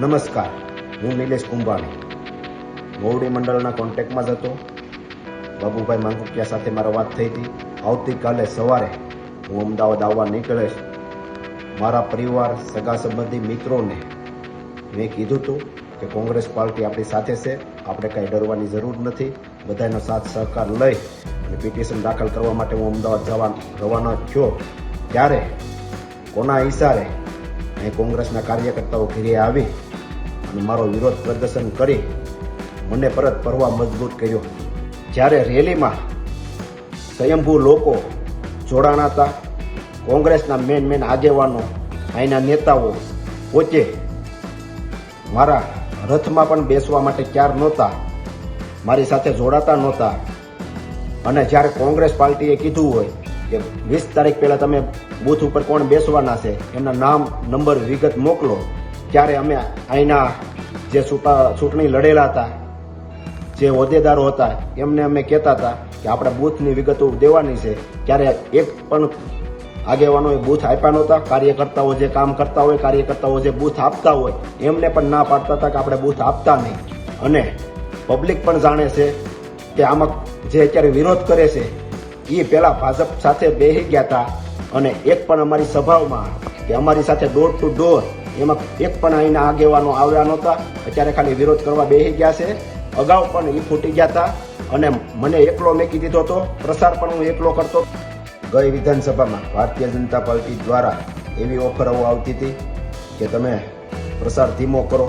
નમસ્કાર, હું નિલેશ કુંભાણી. મોવડી મંડળના કોન્ટેક્ટમાં જ હતો. બાબુભાઈ માંગુકિયા સાથે મારો વાત થઈ હતી. આવતીકાલે સવારે હું અમદાવાદ આવવા નીકળીશ. મારા પરિવાર, સગા સંબંધી મિત્રોને મેં કીધું હતું કે કોંગ્રેસ પાર્ટી આપણી સાથે છે. આપણે કાંઈ ડરવાની જરૂર નથી. બધાનો સાથ, સહકાર લઈ અને પિટિશન દાખલ કરવા માટે હું અમદાવાદ જવા રવાના થયો. ત્યારે કોના ઈશારે અહીં કોંગ્રેસના કાર્યકર્તાઓ ઘેરે આવી અને મારો વિરોધ પ્રદર્શન કરી મને પરત ફરવા મજબૂત કર્યો. જ્યારે રેલીમાં સ્વયંભૂ લોકો જોડાણા હતા, કોંગ્રેસના મેન મેન આગેવાનો, અહીંના નેતાઓ પોતે મારા રથમાં પણ બેસવા માટે ક્યાર નહોતા, મારી સાથે જોડાતા નહોતા. અને જ્યારે કોંગ્રેસ પાર્ટીએ કીધું હોય કે વીસ તારીખ પહેલાં તમે બૂથ ઉપર કોણ બેસવાના છે, એમના નામ નંબર વિગત મોકલો. ત્યારે અમે અહીંના જે ચૂંટા- ચૂંટણી લડેલા હતા, જે હોદ્દેદારો હતા, એમને અમે કહેતા હતા કે આપણે બૂથની વિગતો દેવાની છે. ત્યારે એક પણ આગેવાનોએ બૂથ આપ્યા નહોતા. કાર્યકર્તાઓ જે કામ કરતા હોય, કાર્યકર્તાઓ જે બૂથ આપતા હોય, એમને પણ ના પાડતા હતા કે આપણે બૂથ આપતા નહીં. અને પબ્લિક પણ જાણે છે કે આમાં જે અત્યારે વિરોધ કરે છે એ પહેલાં ભાજપ સાથે બેસી ગયા હતા. અને એક પણ અમારી સભાઓમાં કે અમારી સાથે ડોર ટુ ડોર એમાં એક પણ અહીંના આગેવાનો આવ્યા નહોતા. અત્યારે ખાલી વિરોધ કરવા બેસી ગયા છે. અગાઉ પણ એ ફૂટી ગયા હતા અને મને એકલો મેકી દીધો હતો. પ્રસાર પણ હું એકલો કરતો ગઈ વિધાનસભામાં ભારતીય જનતા પાર્ટી દ્વારા એવી ઓફરો આવતી હતી કે તમે પ્રસાર ધીમો કરો.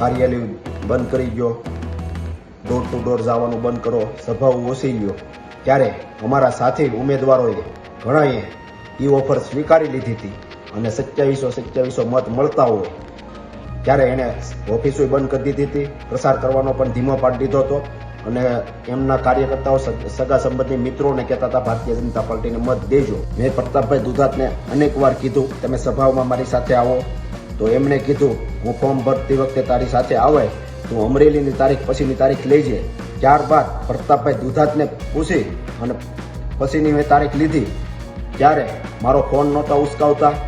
કાર્યાલય બંધ કરી ગયો ડોર ટુ ડોર જવાનું બંધ કરો. સભાઓ ઓછી ગયો ત્યારે અમારા સાથી ઉમેદવારોએ ઘણાએ એ ઓફર સ્વીકારી લીધી હતી. અને સત્યાવીસો સત્યાવીસો મત મળતા હોય, ત્યારે એણે ઓફિસો બંધ કરી દીધી હતી. પ્રસાર કરવાનો પણ ધીમો પાડી દીધો હતો. અને એમના કાર્યકર્તાઓ સગા સંબંધી મિત્રોને કહેતા હતા, ભારતીય જનતા પાર્ટીને મત દેજો. મેં પ્રતાપભાઈ દુધાતને અનેક વાર કીધું, તમે સભાઓમાં મારી સાથે આવો. તો એમણે કીધું, હું ફોર્મ ભરતી વખતે તારી સાથે આવે, તું અમરેલીની તારીખ પછીની તારીખ લેજે ત્યારબાદ પ્રતાપભાઈ દુધાતને પૂછી, અને પછીની મેં તારીખ લીધી. ત્યારે મારો ફોન નહોતા ઉસકાવતા મેં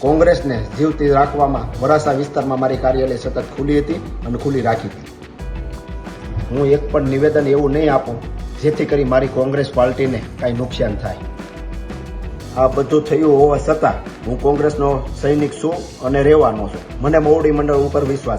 કોંગ્રેસને જીવતી રાખવામાં વરાસા વિસ્તારમાં મારી કાર્યાલય સતત ખુલ્લી હતી અને ખુલ્લી રાખી હતી. હું એક પણ નિવેદન એવું નહીં આપું, જેથી કરી મારી કોંગ્રેસ પાર્ટીને કાંઈ નુકસાન થાય. આ બધું થયું હોવા છતાં હું કોંગ્રેસનો સૈનિક છું અને રહેવાનો છું. મને મોવડી મંડળ ઉપર વિશ્વાસ